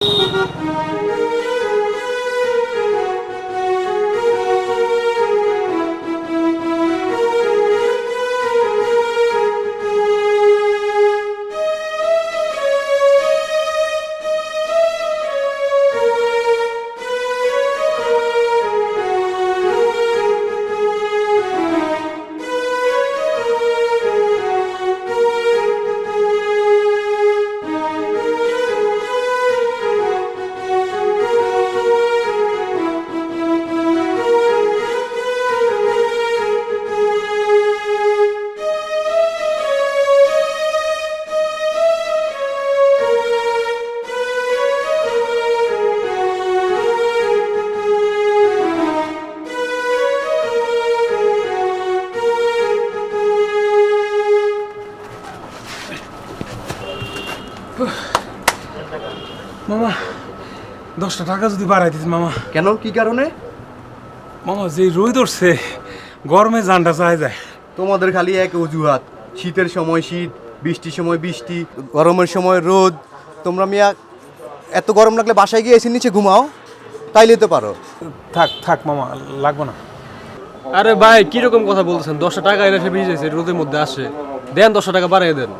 Música মামা দশটা টাকা যদি বাড়াই দিস মামা। কেন? কি কারণে? মামা যে রোদ উঠছে গরমে জানটা চায় যায়। তোমাদের খালি এক অজুহাত। শীতের সময় শীত বৃষ্টির সময় বৃষ্টি গরমের সময় রোদ। তোমরা মিয়া এত গরম লাগলে বাসায় গিয়ে এসে নিচে ঘুমাও। তাইলে তো পারো। থাক থাক মামা লাগবো না। আরে ভাই কীরকম কথা বলছেন দশটা টাকা এনে সে ভিজেছে রোদের মধ্যে আসে। দেন দশটা টাকা বাড়িয়ে দেন।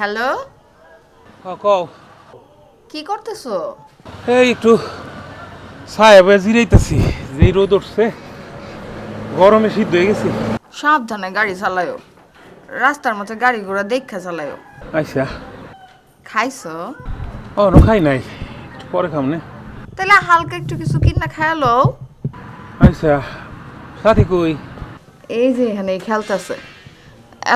হ্যালো? কও কি। করতেছো? এই একটু বয়ে জিরাইতেছি যে রোদ উঠছে গরমে সিদ্ধ হয়ে গেছি। সাবধানে গাড়ি চালায়ো। রাস্তার মধ্যে গাড়ি ঘোড়া দেখা চালায়ও আচ্ছা। খাইছো? ও নো খাই নাই। একটু পরে খাম নে। তাহলে হালকা একটু কিছু কিনা খায়ালো আচ্ছা। সাথী কই? এই যে এখানে খেলতেছে।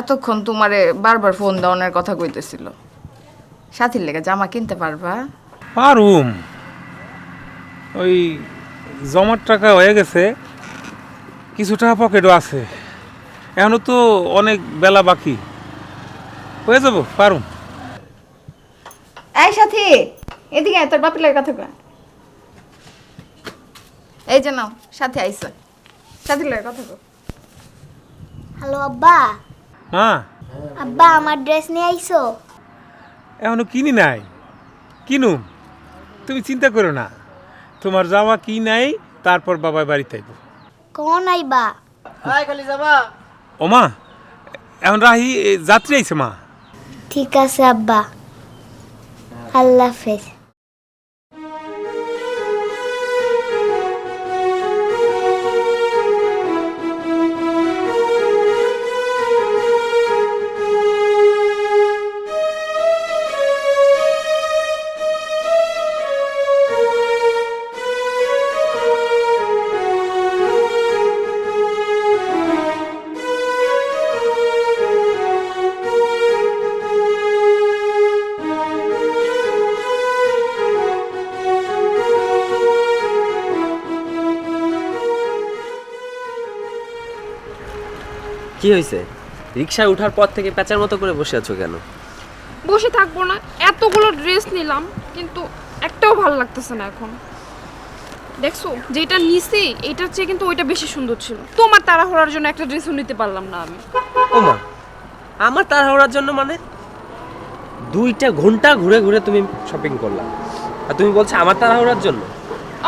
এতক্ষণ তোমারে বারবার ফোন দেওয়ানোর কথা কইতেছিল। সাথীর লেগে জামা কিনতে পারবা? পারুম। ওই জমার টাকা হয়ে গেছে কিছু টাকা পকেটও আছে। এখনও তো অনেক বেলা বাকি। হয়ে যাব পারুম। এই সাথী এদিকে আয়, তোর বাপের লেগে কথা কয়। এই যে নাও সাথী আইসা সাথীর লেগে কথা কয়। হ্যালো আব্বা। মা আব্বা আমার ড্রেস নিয়ে আইছো এখনও কিনি নাই। কিনুম। তুমি চিন্তা করো না। তোমার জামা কি নাই তারপর বাবা বাড়িতে আইব। কোন আইবা ও মা এখন রাহি যাত্রী আইছে মা। ঠিক আছে আব্বা। আল্লাহ হাফেজ। কি হয়েছে? রিক্সায় ওঠার পর থেকে প্যাচার মতো করে বসে আছো কেন? বসে থাকব না। এতগুলো ড্রেস নিলাম কিন্তু একটাও ভালো লাগতেছে না এখন। দেখছ? যেটা নিছি এটার চেয়ে কিন্তু ওইটা বেশি সুন্দর ছিল। তোমার তাড়াহুড়ার জন্য একটা ড্রেসও নিতে পারলাম না আমি। ও মা আমার তাড়াহুড়ার জন্য মানে? দুইটা ঘণ্টা ঘুরে ঘুরে তুমি শপিং করলা। আর তুমি বলছো আমার তাড়াহুড়ার জন্য?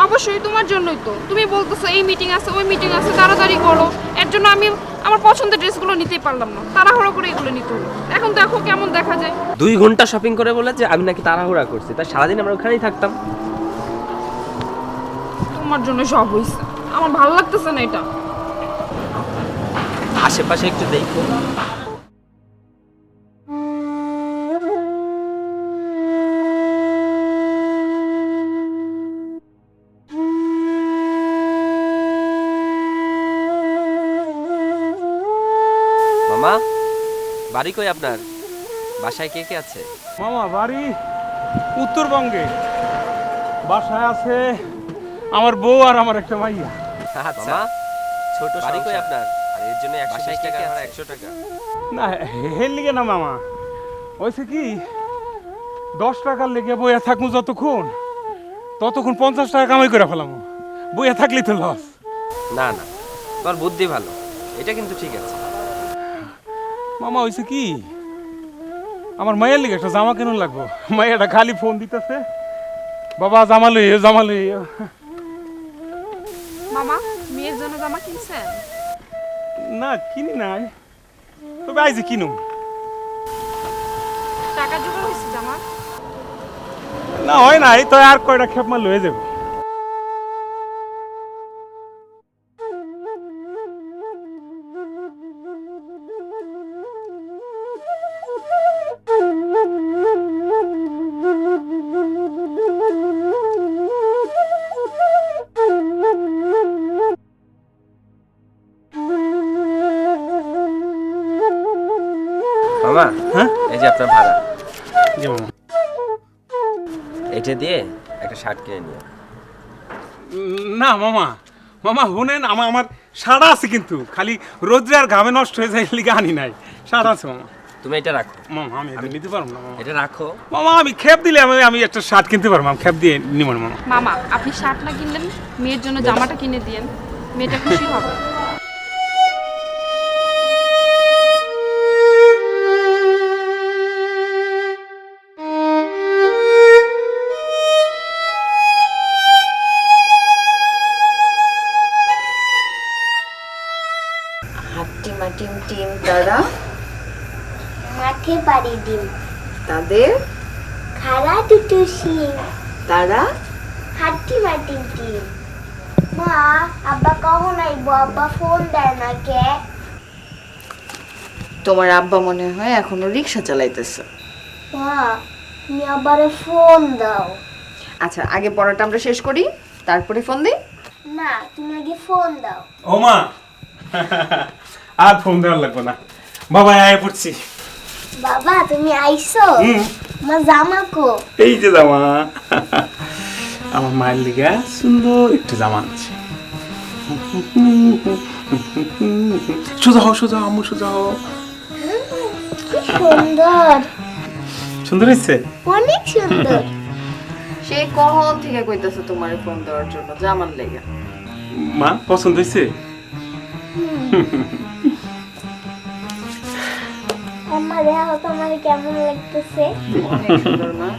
অবশ্যই তোমার জন্যই তো। তুমি বলতেছো এই মিটিং আছে ওই মিটিং আছে তাড়াতাড়ি করো। এর জন্য আমি আমার পছন্দের ড্রেসগুলো নিতেই পারলাম না। তাড়াহুড়ো করে এগুলো নিতে হলো। এখন দেখো কেমন দেখা যায়। দুই ঘণ্টা শপিং করে বলে যে আমি নাকি তাড়াহুড়া করছি। তাই সারাদিন আমরা ওখানেই থাকতাম। তোমার জন্য সব হইছে। আমার ভালো লাগতেছে না এটা। আশেপাশে একটু দেখো। মামা বাড়ি কই আপনার? বাসায় কে কে আছে? মামা বাড়ি উত্তরবঙ্গে। বাসায় আছে আমার বউ আর আমার একটা মাইয়া। আচ্ছা ছোট বাড়ি কই আপনার? আর এর জন্য একশো টাকা আর একশো টাকা। না হের লিগে না মামা। ওইসে কি দশ টাকার লেগে বইয়া থাকব যতক্ষণ ততক্ষণ পঞ্চাশ টাকা কামাই করে ফেলাম। বইয়া থাকলেই তো লস না না তোর বুদ্ধি ভালো। এটা কিন্তু ঠিক আছে। মামা হয়েছে কি? আমার মায়ের লিগে একটা জামা কেন লাগবো। মায়েরটা খালি ফোন দিতেছে। বাবা জামা লইয়ে জামা লইয়ে মামা মেয়ের জন্য জামা কিনছেন? না কিনি নাই। তবে আইজি কিনুম। টাকা জোগাড় হয়েছে জামা না হয় নাই তো আর কয়টা খেপ মার লয়ে যাব। মামা হ্যাঁ? এই যে আপনার ভাড়া। জি মামা এটা দিয়ে একটা শার্ট কিনে নিও না মামা। মামা শুনেন আমার আমার সাড়া আছে কিন্তু। খালি রোদ্রে আর ঘামে নষ্ট হয়ে যায় লিগে আনি নাই। সাড়া আছে মামা। তুমি এটা রাখো। মামা আমি এটা নিতে পারব না মামা। এটা রাখো। মামা আমি খেপ দিলে আমি আমি একটা শার্ট কিনতে পারব খেপ দিয়ে নিব মামা। মামা আপনি শার্ট না কিনলেন মেয়ের জন্য জামাটা কিনে দিয়েন। মেয়েটা খুশি হবে। টিম টিম তারা মাঠে পাড়ি দিন তাদের? খারা দুটো শিং। তারা হাট্টি মাটি টিম মা আব্বা কখন আইবো? আব্বা ফোন দেয় না কে? তোমার আব্বা মনে হয় এখনও রিক্সা চালাইতেছে। মা তুমি আবারে ফোন দাও। আচ্ছা আগে পড়াটা আমরা শেষ করি তারপরে ফোন দিই? না তুমি আগে ফোন দাও। ও মা। আর ফোন দেওয়ার লাগবে না। বাবা আয় পড়ছি। বাবা তুমি আইছো মা জামা কো। এই যে জামা। আমার মায়ের লিগে সুন্দর একটু জামা আছে সোজা হও সোজা আম্মু সোজা হও। সুন্দর। সুন্দর হয়েছে? অনেক সুন্দর। সে কখন থেকে কইতাছে তোমার ফোন দেওয়ার জন্য? জামার লেগে। মা পছন্দ হয়েছে? আমার দেখো তোমার কেমন লাগতেছে? অনেক সুন্দর না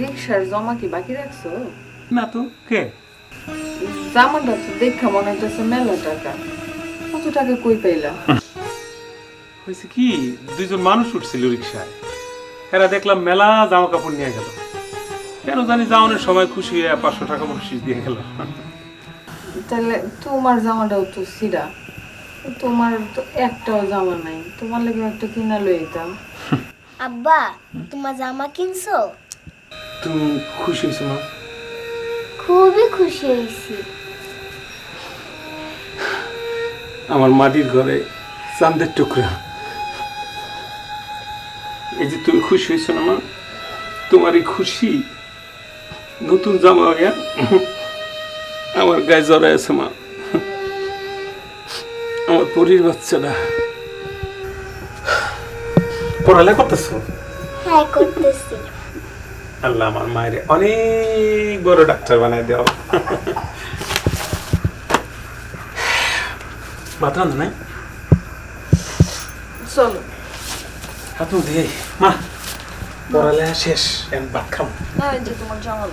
রিক্সার জমা কি বাকি রাখছো? না তো কে? জামাটা তো দেখা মনে হইতেছে মেলা টাকা। কত টাকা কই পাইলা? হয়েছে কি দুইজন মানুষ উঠছিল রিক্সায়। এরা দেখলাম মেলা জামা কাপড় নিয়ে গেল। কেন জানি যাওয়ানোর সময় খুশি হয়ে পাঁচশো টাকা বকশিস দিয়ে গেল। তাহলে তোমার জামাটাও তো সিরা। তোমার তো একটাও জামা নাই। তোমার লেগে একটা কিনা লইতাম আব্বা তোমার জামা কিনছো? তুমি খুশি হয়েছো মা? খুবই খুশি হয়েছি। আমার মাটির ঘরে চান্দের টুকরা। এই যে তুমি খুশি হয়েছো না মা? তোমার এই খুশি নতুন জামা হইয়া আমার গায়ে জড়ায় আছে মা। আমার পরির বাচ্চাটা। পড়ালে করতেছো? হ্যাঁ করতেছি। আল্লাহ আমার মায়ের অনেক বড় ডাক্তার বানায় দাও। ভাত রান্ধো নাই? চলো। হাত আই। মা পড়ালেখা শেষ এখন ভাত খাম না এই যে তোমার জামা।